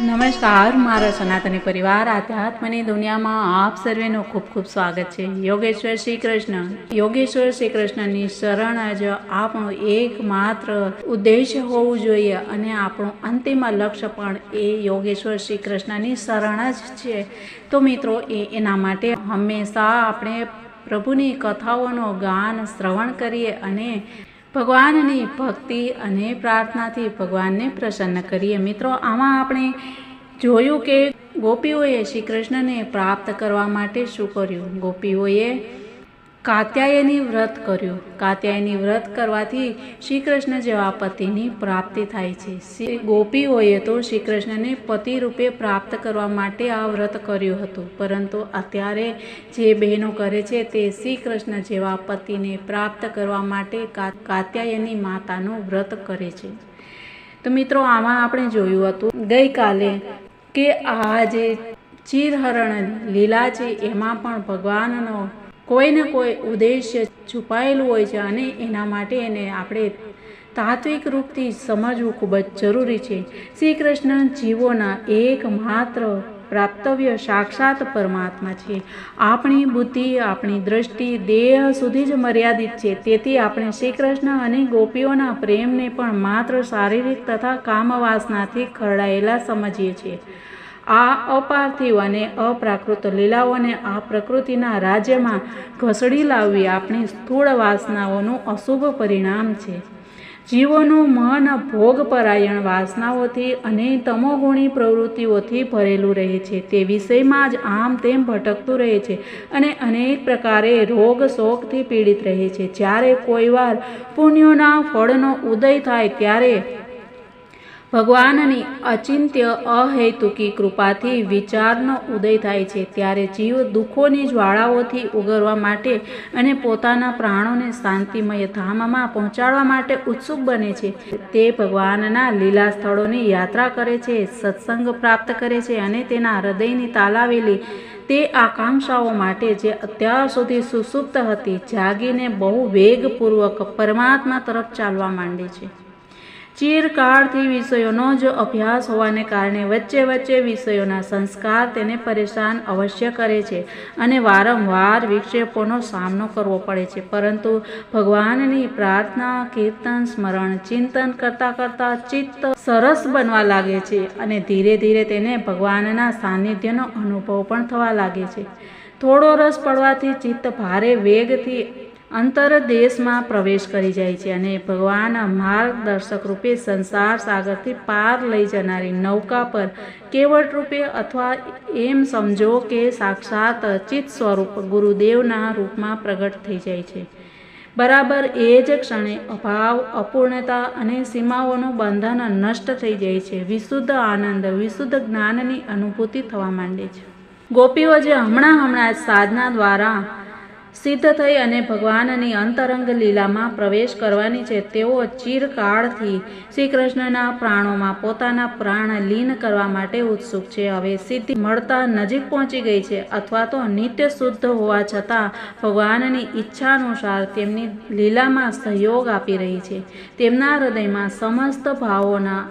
નમસ્કાર, મારા સનાતની પરિવાર, આધ્યાત્મની દુનિયામાં આપ સર્વેનું ખૂબ ખૂબ સ્વાગત છે. યોગેશ્વર શ્રી કૃષ્ણ. યોગેશ્વર શ્રી કૃષ્ણની શરણ જ આપણો એકમાત્ર ઉદ્દેશ્ય હોવું જોઈએ અને આપણું અંતિમ લક્ષ્ય પણ એ યોગેશ્વર શ્રી કૃષ્ણની શરણ જ છે. તો મિત્રો, એ એના માટે હંમેશા આપણે પ્રભુની કથાઓનો ગાન શ્રવણ કરીએ અને ભગવાનની ભક્તિ અને પ્રાર્થનાથી ભગવાનને પ્રસન્ન કરીએ. મિત્રો, આમાં આપણે જોયું કે ગોપીઓએ શ્રી કૃષ્ણને પ્રાપ્ત કરવા માટે શું કર્યું? ગોપીઓએ કાત્યાયની વ્રત કર્યું. કાત્યાયની વ્રત કરવાથી શ્રી કૃષ્ણ જેવા પતિની પ્રાપ્તિ થાય છે. શ્રી ગોપીઓએ તો શ્રી કૃષ્ણને પતિ રૂપે પ્રાપ્ત કરવા માટે આ વ્રત કર્યું હતું. પરંતુ અત્યારે જે બહેનો કરે છે તે શ્રી કૃષ્ણ જેવા પતિને પ્રાપ્ત કરવા માટે કાત્યાયની માતાનું વ્રત કરે છે. તો મિત્રો, આમાં આપણે જોયું હતું ગઈકાલે કે આ જે ચીરહરણ લીલા છે, એમાં પણ ભગવાનનો કોઈ ને કોઈ ઉદ્દેશ્ય છુપાયેલું હોય છે અને એના માટે એને આપણે તાત્વિક રૂપથી સમજવું ખૂબ જ જરૂરી છે. શ્રી કૃષ્ણ જીવોના એકમાત્ર પ્રાપ્તવ્ય સાક્ષાત પરમાત્મા છે. આપણી બુદ્ધિ, આપણી દ્રષ્ટિ, દેહ સુધી જ મર્યાદિત છે. તેથી આપણે શ્રી કૃષ્ણ અને ગોપીઓના પ્રેમને પણ માત્ર શારીરિક તથા કામવાસનાથી ખરડાયેલા સમજીએ છીએ. આ અપાર્થિવ અને અપ્રાકૃત લીલાઓને આ પ્રકૃતિના રાજ્યમાં ઘસડી લાવવી આપણી સ્થૂળ વાસનાઓનું અશુભ પરિણામ છે. જીવોનું મન ભોગપરાયણ વાસનાઓથી અને તમોગુણી પ્રવૃત્તિઓથી ભરેલું રહે છે. તે વિષયમાં જ આમ તેમ ભટકતું રહે છે અને અનેક પ્રકારે રોગ શોકથી પીડિત રહે છે. જ્યારે કોઈવાર પુણ્યોના ફળનો ઉદય થાય, ત્યારે ભગવાનની અચિંત્ય અહેતુકી કૃપાથી વિચારનો ઉદય થાય છે. ત્યારે જીવ દુઃખોની જ્વાળાઓથી ઉગરવા માટે અને પોતાના પ્રાણોને શાંતિમય ધામમાં પહોંચાડવા માટે ઉત્સુક બને છે. તે ભગવાનના લીલા સ્થળોની યાત્રા કરે છે, સત્સંગ પ્રાપ્ત કરે છે અને તેના હૃદયની તાલાવેલી તે આકાંક્ષાઓ માટે જે અત્યાર સુધી સુસુપ્ત હતી, જાગીને બહુ વેગપૂર્વક પરમાત્મા તરફ ચાલવા માંડે છે. ચીરકાળથી વિષયોનો જ અભ્યાસ હોવાને કારણે વચ્ચે વચ્ચે વિષયોના સંસ્કાર તેને પરેશાન અવશ્ય કરે છે અને વારંવાર વિક્ષેપોનો સામનો કરવો પડે છે. પરંતુ ભગવાનની પ્રાર્થના, કીર્તન, સ્મરણ, ચિંતન કરતાં કરતાં ચિત્ત સરસ બનવા લાગે છે અને ધીરે ધીરે તેને ભગવાનના સાનિધ્યનો અનુભવ પણ થવા લાગે છે. થોડો રસ પડવાથી ચિત્ત ભારે વેગથી અંતર દેશમાં પ્રવેશ કરી જાય છે અને ભગવાન માર્ગદર્શક રૂપે સંસાર સાગરથી પાર લઈ જનારી નૌકા પર કેવળ રૂપે અથવા એમ સમજો કે સાક્ષાત અચિત સ્વરૂપ ગુરુદેવના રૂપમાં પ્રગટ થઈ જાય છે. બરાબર એ જ ક્ષણે અભાવ, અપૂર્ણતા અને સીમાઓનું બંધન નષ્ટ થઈ જાય છે. વિશુદ્ધ આનંદ, વિશુદ્ધ જ્ઞાનની અનુભૂતિ થવા માંડે છે. ગોપીઓ જે હમણાં હમણાં સાધના દ્વારા સિદ્ધ થઈ અને ભગવાનની અંતરંગ લીલામાં પ્રવેશ કરવાની છે, તેઓ ચિરકાળથી શ્રી કૃષ્ણના પ્રાણોમાં પોતાના પ્રાણ લીન કરવા માટે ઉત્સુક છે. હવે સિદ્ધિ મળતા નજીક પહોંચી ગઈ છે અથવા તો નિત્ય શુદ્ધ હોવા છતાં ભગવાનની ઈચ્છાનુસાર તેમની લીલામાં સહયોગ આપી રહી છે. તેમના હૃદયમાં સમસ્ત ભાવોના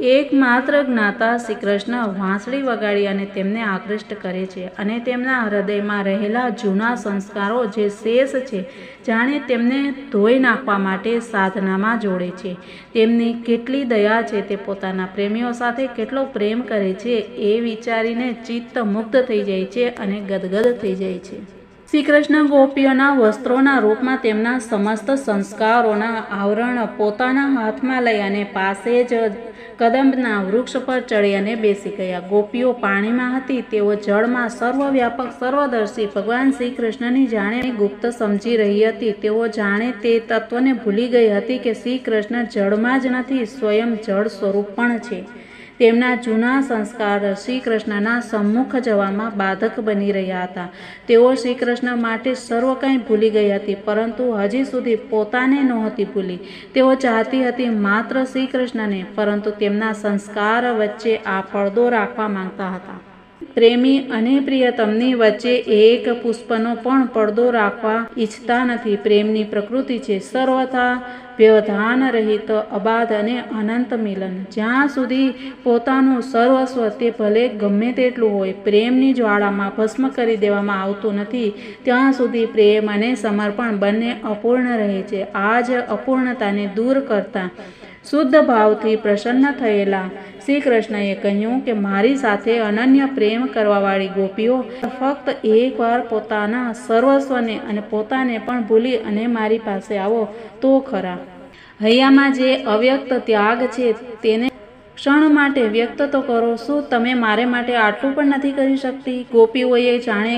એકમાત્ર જ્ઞાતા શ્રી કૃષ્ણ વાંસળી વગાડી અને તેમને આકૃષ્ટ કરે છે અને તેમના હૃદયમાં રહેલા જૂના સંસ્કારો જે શેષ છે, જાણે તેમને ધોઈ નાખવા માટે સાધનામાં જોડે છે. તેમની કેટલી દયા છે તે પોતાના પ્રેમીઓ સાથે કેટલો પ્રેમ કરે છે એ વિચારીને ચિત્ત મુગ્ધ થઈ જાય છે અને ગદગદ થઈ જાય છે. શ્રી કૃષ્ણ ગોપીઓના વસ્ત્રોના રૂપમાં તેમના સમસ્ત સંસ્કારોના આવરણ પોતાના હાથમાં લઈ અને પાસે જ કદંબના વૃક્ષ પર ચડી અને બેસી ગયા. ગોપીઓ પાણીમાં હતી, તેઓ જળમાં સર્વવ્યાપક, સર્વદર્શી ભગવાન શ્રી કૃષ્ણની જાણે ગુપ્ત સમજી રહી હતી. તેઓ જાણે તે તત્વને ભૂલી ગઈ હતી કે શ્રી કૃષ્ણ જળમાં જ નથી, સ્વયં જળ સ્વરૂપ પણ છે. તેમના જૂના સંસ્કાર શ્રી કૃષ્ણના સમ્મુખ જવામાં બાધક બની રહ્યા હતા. તેઓ શ્રી કૃષ્ણ માટે સર્વ કંઈ ભૂલી ગઈ હતી, પરંતુ હજી સુધી પોતાને નહોતી ભૂલી. તેઓ ચાહતી હતી માત્ર શ્રી કૃષ્ણને પરંતુ તેમના સંસ્કાર વચ્ચે આ પડદો રાખવા માંગતા હતા. પ્રેમી અને પ્રિયતમની વચ્ચે એક પુષ્પનો પણ પડદો રાખવા ઈચ્છતા નથી. પ્રેમની પ્રકૃતિ છે સર્વથા વ્યવધાન રહિત અબાધ અને અનંત મિલન. જ્યાં સુધી પોતાનું સર્વસ્વ તે ભલે ગમે તેટલું હોય, પ્રેમની જ્વાળામાં ભસ્મ કરી દેવામાં આવતું નથી, ત્યાં સુધી પ્રેમ અને સમર્પણ બંને અપૂર્ણ રહે છે. આ જ અપૂર્ણતાને દૂર કરતા શુદ્ધ ભાવથી પ્રસન્ન થયેલા. શ્રી કૃષ્ણએ કહ્યું કે મારી સાથે અનન્ય પ્રેમ કરવાવાળી ગોપીઓ ફક્ત એકવાર પોતાના સર્વસ્વને અને પોતાને પણ ભૂલી અને મારી પાસે આવો તો ખરા. હૈયામાં જે અવ્યક્ત ત્યાગ છે તેને ક્ષણ માટે વ્યક્ત તો કરો. શું તમે મારે માટે આટલું પણ નથી કરી શકતી? ગોપીઓએ જાણે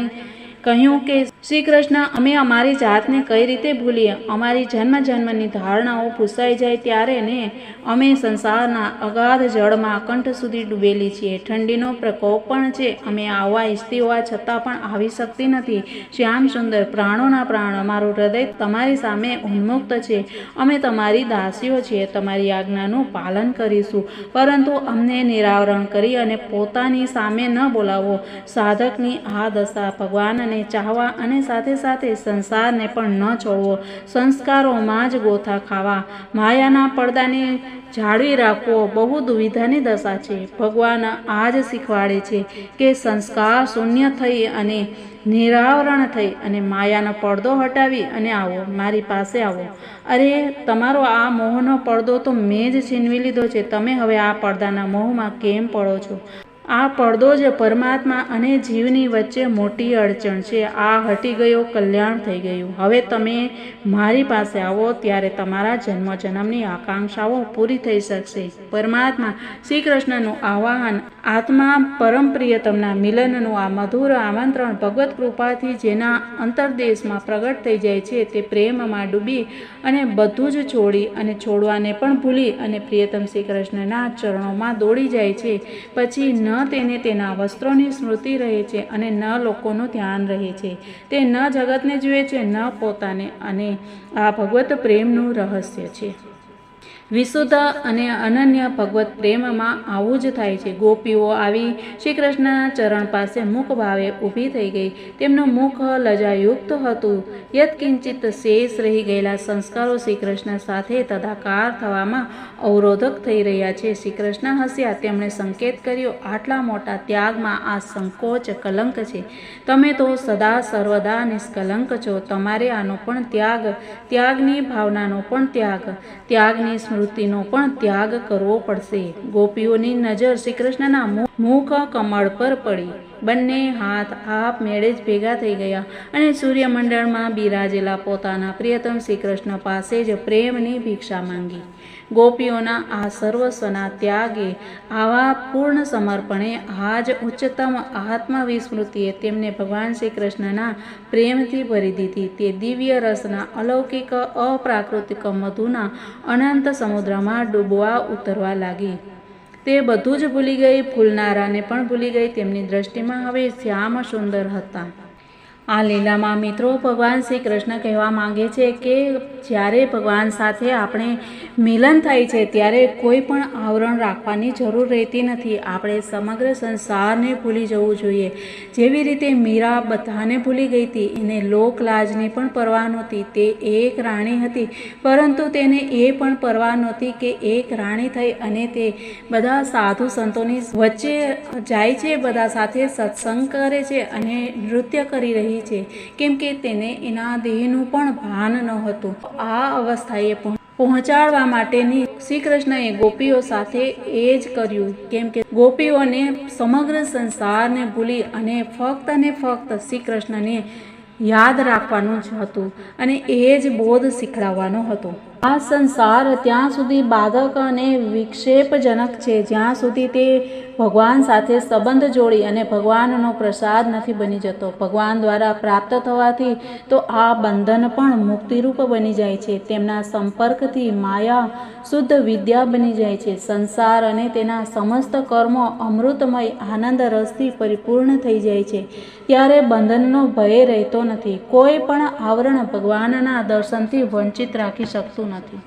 કહ્યું કે શ્રી કૃષ્ણ અમે અમારી જાતને કઈ રીતે ભૂલીએ? અમારી જન્મ જન્મની ધારણાઓ ભૂસાઈ જાય ત્યારે ને અમે સંસારના અગાધ જળમાં કંઠ સુધી ડૂબેલી છીએ. ઠંડીનો પ્રકોપ પણ છે. અમે આવવા ઈચ્છતી હોવા છતાં પણ આવી શકતી નથી. શ્યામ સુંદર, પ્રાણોના પ્રાણ, અમારું હૃદય તમારી સામે ઉન્મુક્ત છે. અમે તમારી દાસીઓ છીએ. તમારી આજ્ઞાનું પાલન કરીશું. પરંતુ અમને નિરાવરણ કરી અને પોતાની સામે ન બોલાવો. સાધકની આ દશા ભગવાનને ચાહવા અને સાથે સાથે સંસારને પણ ન છોડવો. સંસ્કારોમાં જ ગોથા ખાવા. માયાના પડદાને જાળવી રાખવો બહુ દુવિધાની દશા છે. ભગવાન આ જ શીખવાડે છે કે સંસ્કાર શૂન્ય થઈ અને નિરાવરણ થઈ અને માયાનો પડદો હટાવી અને આવો, મારી પાસે આવો. અરે, તમારો આ મોહનો પડદો તો મેં જ છીનવી લીધો છે. તમે હવે આ પડદાના મોહમાં કેમ પડો છો? આ પડદો જ પરમાત્મા અને જીવની વચ્ચે મોટી અડચણ છે, આ હટી ગયો, કલ્યાણ થઈ ગયું. હવે તમે મારી પાસે આવો, ત્યારે તમારા જન્મ જન્મની આકાંક્ષાઓ પૂરી થઈ શકશે. પરમાત્મા શ્રી કૃષ્ણનું આવાહન, આત્મા પરમ પ્રિયતમના મિલનનું આ મધુર આમંત્રણ ભગવત કૃપાથી જેના અંતરદેશમાં પ્રગટ થઈ જાય છે, તે પ્રેમમાં ડૂબી અને બધું જ છોડી અને છોડવાને પણ ભૂલી અને પ્રિયતમ શ્રી કૃષ્ણના ચરણોમાં દોડી જાય છે. પછી ન તેને તેના વસ્ત્રોની સ્મૃતિ રહે છે અને ન લોકોનું ધ્યાન રહે છે. તે ન જગતને જુએ છે, ન પોતાને અને આ ભગવત પ્રેમનું રહસ્ય છે. વિશુદ્ધ અને અનન્ય ભગવત પ્રેમમાં આવું જ થાય છે. ગોપીઓ આવી શ્રી કૃષ્ણના ચરણ પાસે મુખ ભાવે ઊભી થઈ ગઈ. તેમનું મુખ લજાયુક્ત હતું. યત્કિંચિત શેષ રહી ગયેલા સંસ્કારો શ્રી કૃષ્ણ સાથે તદાકાર થવામાં અવરોધક થઈ રહ્યા છે. શ્રી કૃષ્ણ હસ્યા. તેમણે સંકેત કર્યો, આટલા મોટા ત્યાગમાં આ સંકોચ કલંક છે. તમે તો સદા સર્વદા નિષ્કલંક છો. તમારે આનો પણ ત્યાગ, ત્યાગની ભાવનાનો પણ ત્યાગ. ત્યાગની સ્મૃતિનો પણ ત્યાગ કરવો પડશે. ગોપીઓની નજર શ્રી કૃષ્ણના મુખ કમળ પર પડી. બંને હાથ આપ મેળે જ ભેગા થઈ ગયા અને સૂર્યમંડળમાં બિરાજેલા પોતાના પ્રિયતમ શ્રી કૃષ્ણ પાસે જ પ્રેમની ભિક્ષા માંગી. ગોપીઓના આ સર્વસ્વના ત્યાગે, આવા પૂર્ણ સમર્પણે આ જ ઉચ્ચતમ આત્મવિસ્મૃતિએ તેમને ભગવાન શ્રી કૃષ્ણના પ્રેમથી ભરી દીધી. તે દિવ્ય રસના, અલૌકિક, અપ્રાકૃતિક, મધુના, અનંત સમુદ્રમાં ડૂબવા ઉતરવા લાગી. તે બધું જ ભૂલી ગઈ, ભૂલનારાને પણ ભૂલી ગઈ. તેમની દ્રષ્ટિમાં હવે શ્યામ સુંદર હતા. આ લીલામાં મિત્રો ભગવાન શ્રી કૃષ્ણ કહેવા માંગે છે કે જ્યારે ભગવાન સાથે આપણે મિલન થાય છે, ત્યારે કોઈ પણ આવરણ રાખવાની જરૂર રહેતી નથી. આપણે સમગ્ર સંસારને ભૂલી જવું જોઈએ. જેવી રીતે મીરા બધાને ભૂલી ગઈ હતી, એને લોકલાજની પણ પરવા નહોતી. તે એક રાણી હતી, પરંતુ તેને એ પણ પરવા નહોતી કે એક રાણી થઈ અને તે બધા સાધુ સંતોની વચ્ચે જાય છે, બધા સાથે સત્સંગ કરે છે અને નૃત્ય કરી રહી છે. કેમ કે તેને એના દેહનું પણ ભાન ન હતું. આ અવસ્થાએ પહોંચાડવા માટેની શ્રી કૃષ્ણએ ગોપીઓ સાથે એ જ કર્યું. કેમ કે ગોપીઓને સમગ્ર સંસારને ભૂલી અને ફક્ત અને ફક્ત શ્રી કૃષ્ણને યાદ રાખવાનું જ હતું અને એ જ બોધ શીખડાવવાનો હતો. આ સંસાર ત્યાં સુધી બાધક અને વિક્ષેપજનક છે. જ્યાં સુધી તે ભગવાન સાથે સંબંધ જોડી અને ભગવાનનો પ્રસાદ નથી બની જતો. ભગવાન દ્વારા પ્રાપ્ત થવાથી તો આ બંધન પણ મુક્તિરૂપ બની જાય છે. તેમના સંપર્કથી માયા શુદ્ધ વિદ્યા બની જાય છે. સંસાર અને તેના સમસ્ત કર્મો અમૃતમય આનંદ રસથી પરિપૂર્ણ થઈ જાય છે. ત્યારે બંધનનો ભય રહેતો નથી. કોઈ પણ આવરણ ભગવાનના દર્શનથી વંચિત રાખી શકતું નથી.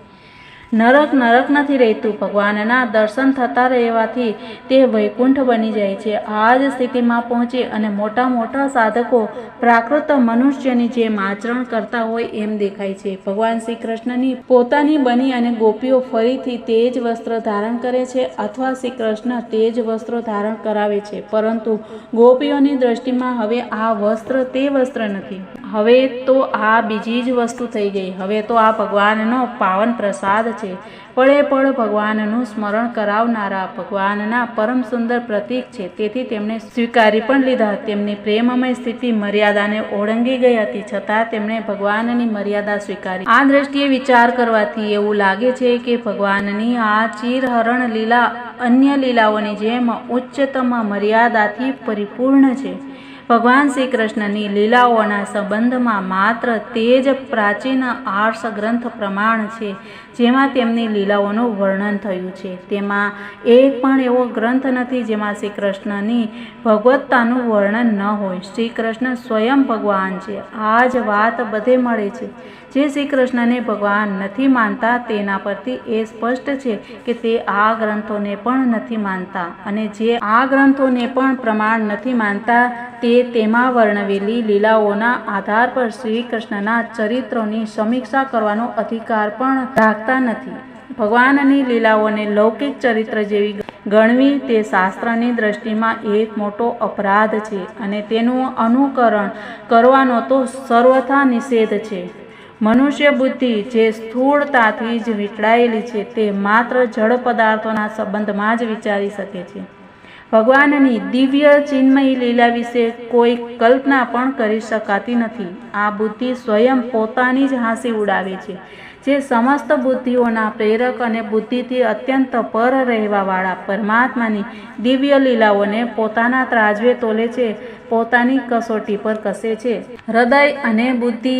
નરક નરક નથી રહેતું. ભગવાનના દર્શન થતા રહેવાથી તે વૈકુંઠ બની જાય છે. આ જ સ્થિતિમાં પહોંચે અને મોટા મોટા સાધકો પ્રાકૃત મનુષ્યની જેમ આચરણ કરતા હોય એમ દેખાય છે. ભગવાન શ્રી કૃષ્ણની પોતાની બની અને ગોપીઓ ફરીથી તે જ વસ્ત્ર ધારણ કરે છે અથવા શ્રી કૃષ્ણ તે જ વસ્ત્રો ધારણ કરાવે છે. પરંતુ ગોપીઓની દ્રષ્ટિમાં હવે આ વસ્ત્ર તે વસ્ત્ર નથી. હવે તો આ બીજી જ વસ્તુ થઈ ગઈ. હવે તો આ ભગવાનનો પાવન પ્રસાદ છે. પળે પળ ભગવાનનું સ્મરણ કરાવનારા ભગવાનના પરમ સુંદર પ્રતીક છે. તેથી તેમણે સ્વીકારી પણ લીધા. તેમની પ્રેમમય સ્થિતિ મર્યાદાને ઓળંગી ગઈ હતી. છતાં તેમણે ભગવાનની મર્યાદા સ્વીકારી. આ દ્રષ્ટિએ વિચાર કરવાથી એવું લાગે છે કે ભગવાનની આ ચીરહરણ લીલા અન્ય લીલાઓની જેમ ઉચ્ચતમ મર્યાદાથી પરિપૂર્ણ છે. ભગવાન શ્રી કૃષ્ણની લીલાઓના સંબંધમાં માત્ર તે જ પ્રાચીન આર્ષ ગ્રંથ પ્રમાણ છે, જેમાં તેમની લીલાઓનું વર્ણન થયું છે. તેમાં એક પણ એવો ગ્રંથ નથી જેમાં શ્રી કૃષ્ણની ભગવત્તાનું વર્ણન ન હોય. શ્રી કૃષ્ણ સ્વયં ભગવાન છે. આ જ વાત બધે મળે છે. જે શ્રી કૃષ્ણને ભગવાન નથી માનતા તેના પરથી એ સ્પષ્ટ છે કે તે આ ગ્રંથોને પણ નથી માનતા અને જે આ ગ્રંથોને પણ પ્રમાણ નથી માનતા તે તેમાં વર્ણવેલી લીલાઓના આધાર પર શ્રી કૃષ્ણના ચરિત્રોની સમીક્ષા કરવાનો અધિકાર પણ રાખતા નથી. ભગવાનની લીલાઓને લૌકિક ચરિત્ર જેવી ગણવી તે શાસ્ત્રની દ્રષ્ટિમાં એક મોટો અપરાધ છે અને તેનું અનુકરણ કરવાનો તો સર્વથા નિષેધ છે. મનુષ્ય બુદ્ધિ જે સ્થૂળતાથી જ વીંટળાયેલી છે, તે માત્ર જળ પદાર્થોના સંબંધમાં જ વિચારી શકે છે. ભગવાનની દિવ્ય ચિન્મયી લીલા વિશે કોઈ કલ્પના પણ કરી શકાતી નથી. આ બુદ્ધિ સ્વયં પોતાની જ હાંસી ઉડાવે છે, જે સમસ્ત બુદ્ધિઓના પ્રેરક અને બુદ્ધિથી અત્યંત પર રહેવાવાળા પરમાત્માની દિવ્ય લીલાઓને પોતાના ત્રાજવે તોલે છે, પોતાની કસોટી પર કસે છે. હૃદય અને બુદ્ધિ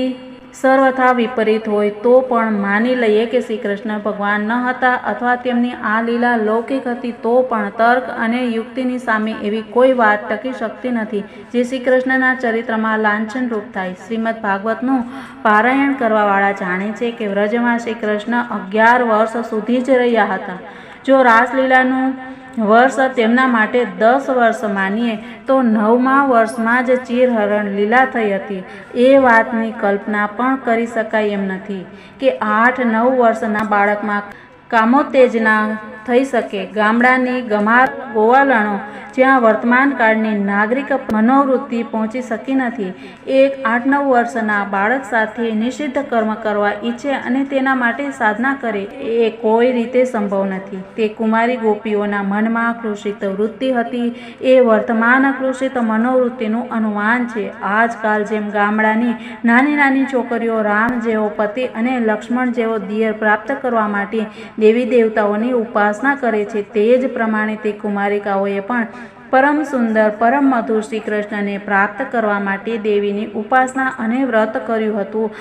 સર્વથા વિપરીત હોય તો પણ માની લઈએ કે શ્રી કૃષ્ણ ભગવાન ન હતા અથવા તેમની આ લીલા લૌકિક હતી તો પણ તર્ક અને યુક્તિની સામે એવી કોઈ વાત ટકી શકતી નથી, જે શ્રી કૃષ્ણના ચરિત્રમાં લાંછન રૂપ થાય. શ્રીમદ ભાગવતનું પારાયણ કરવાવાળા જાણે છે કે વ્રજમાં શ્રી કૃષ્ણ અગિયાર વર્ષ સુધી જ રહ્યા હતા. જો રાસલીલાનું વર્ષ તેમના માટે દસ વર્ષ માનીએ તો નવમા વર્ષમાં જ ચીરહરણ લીલા થઈ હતી. એ વાતની કલ્પના પણ કરી શકાય એમ નથી કે આઠ નવ વર્ષના બાળકમાં કામોત્તેજના થઈ શકે. ગામડાની ગમાર ગોવાલણો જ્યાં વર્તમાન કાળની નાગરિક મનોવૃત્તિ પહોંચી શકી નથી. એક આઠ નવ વર્ષના બાળક સાથે નિષિદ્ધ કર્મ કરવા ઈચ્છે અને તેના માટે સાધના કરે એ કોઈ રીતે સંભવ નથી. તે કુમારી ગોપીઓના મનમાં કૃષિત વૃત્તિ હતી. એ વર્તમાન કૃષિત મનોવૃત્તિનું અનુમાન છે. આજકાલ જેમ ગામડાની નાની નાની છોકરીઓ રામ જેવો પતિ અને લક્ષ્મણ જેવો દિયર પ્રાપ્ત કરવા માટે દેવી દેવતાઓની ઉપાસના કરે છે તે જ પ્રમાણે તે કુમારિકાઓએ પણ પરમ સુંદર, પરમ મધુર શ્રી કૃષ્ણને પ્રાપ્ત કરવા માટે દેવીની ઉપાસના અને વ્રત કર્યું હતું.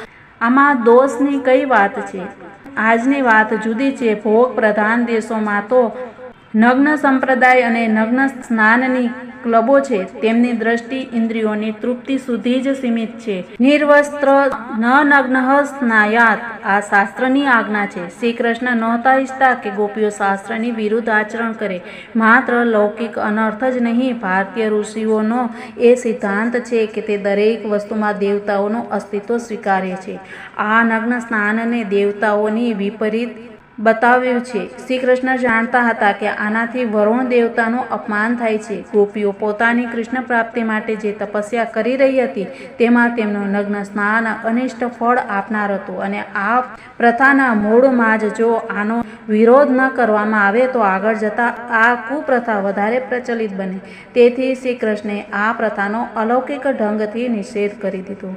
આમાં દોષની કઈ વાત છે? આજની વાત જુદી છે. ભોગ પ્રધાન દેશોમાં તો નગ્ન સંપ્રદાય અને નગ્ન સ્નાનની ક્લબો છે, તેમની દ્રષ્ટિ ઇન્દ્રિયોની તૃપ્તિ સુધી જ સીમિત છે. નિર્વસ્ત્ર નગ્ન સ્નાયાત આ શાસ્ત્રની આજ્ઞા છે. શ્રી કૃષ્ણ નહોતા ઈચ્છતા કે ગોપીઓ શાસ્ત્રની વિરુદ્ધ આચરણ કરે. માત્ર લૌકિક અનર્થ જ નહીં, ભારતીય ઋષિઓનો એ સિદ્ધાંત છે કે તે દરેક વસ્તુમાં દેવતાઓનું અસ્તિત્વ સ્વીકારે છે. આ નગ્ન સ્નાનને દેવતાઓની વિપરીત બતાવ્યું છે. શ્રી કૃષ્ણ જાણતા હતા કે આનાથી વરુણ દેવતાનું અપમાન થાય છે. ગોપીઓ પોતાની કૃષ્ણ પ્રાપ્તિ માટે જે તપસ્યા કરી રહી હતી, તેમાં તેમનું નગ્ન સ્નાન, અનિષ્ટ ફળ આપનાર હતું અને આ પ્રથાના મૂળમાં જ જો આનો વિરોધ ન કરવામાં આવે તો આગળ જતા આ કુપ્રથા વધારે પ્રચલિત બને. તેથી શ્રી કૃષ્ણે આ પ્રથાનો અલૌકિક ઢંગથી નિષેધ કરી દીધો.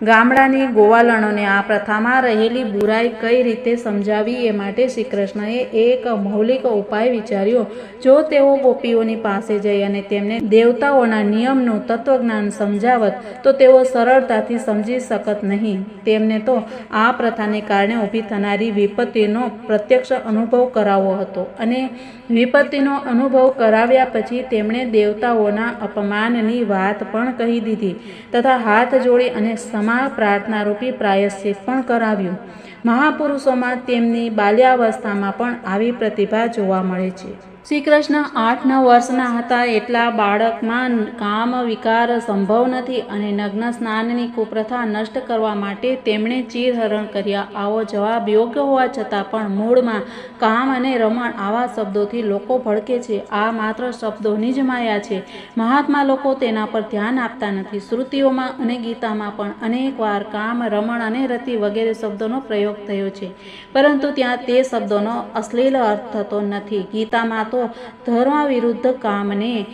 ગામડાની ગોવાલણોને આ પ્રથામાં રહેલી બુરાઈ કઈ રીતે સમજાવી એ માટે શ્રી કૃષ્ણએ એક મૌલિક ઉપાય વિચાર્યો. જો તેઓ ગોપીઓની પાસે જઈ અને તેમને દેવતાઓના નિયમનું તત્વજ્ઞાન સમજાવત, તો તેઓ સરળતાથી સમજી શકત નહીં. તેમને તો આ પ્રથાને કારણે ઊભી થનારી વિપત્તિનો પ્રત્યક્ષ અનુભવ કરાવવો હતો અને વિપત્તિનો અનુભવ કરાવ્યા પછી તેમણે દેવતાઓના અપમાનની વાત પણ કહી દીધી તથા હાથ જોડી અને સમા ક્ષમા પ્રાર્થનારૂપી પ્રાયશ્ચિત પણ કરાવ્યું. મહાપુરુષોમાં તેમની બાલ્યાવસ્થામાં પણ આવી પ્રતિભા જોવા મળે છે. શ્રી કૃષ્ણ આઠ નવ વર્ષના હતા એટલા બાળકમાં કામ, વિકાર સંભવ નથી અને નગ્ન સ્નાનની કુપ્રથા નષ્ટ કરવા માટે તેમણે ચીરહરણ કર્યા. આવો જવાબ યોગ્ય હોવા છતાં પણ મૂળમાં કામ અને રમણ આવા શબ્દોથી લોકો ભડકે છે. આ માત્ર શબ્દોની જ માયા છે. મહાત્મા લોકો તેના પર ધ્યાન આપતા નથી. શ્રુતિઓમાં અને ગીતામાં પણ અનેકવાર કામ, રમણ અને રતિ વગેરે શબ્દોનો પ્રયોગ થયો છે. પરંતુ ત્યાં તે શબ્દોનો અશ્લીલ અર્થ થતો નથી. ગીતામાં તો ધર્મ વિરુદ્ધ કામને.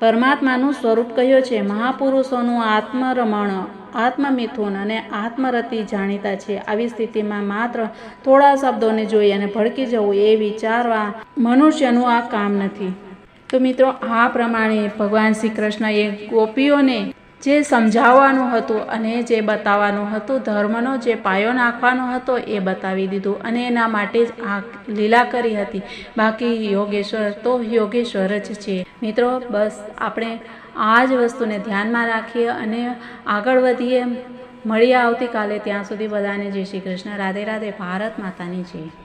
પરમાત્માનું સ્વરૂપ કહ્યું છે? મહાપુરુષોનું આત્મરમણ, આત્મમિથુન અને આત્મરતિ જાણીતા છે. આવી સ્થિતિમાં માત્ર થોડા શબ્દોને જોઈ અને ભડકી જવું એ વિચારવા મનુષ્યનું આ કામ નથી. તો મિત્રો, આ પ્રમાણે ભગવાન શ્રી કૃષ્ણએ ગોપીઓને જે સમજાવવાનું હતું અને જે બતાવવાનું હતું, ધર્મનો જે પાયો નાખવાનો હતો એ બતાવી દીધું અને એના માટે જ આ લીલા કરી હતી. બાકી યોગેશ્વર તો યોગેશ્વર જ છે. મિત્રો, બસ આપણે આ જ વસ્તુને ધ્યાનમાં રાખીએ અને આગળ વધીએ. મળીએ આવતીકાલે. ત્યાં સુધી બધાને જય શ્રી કૃષ્ણ. રાધે રાધે. ભારત માતાની જય.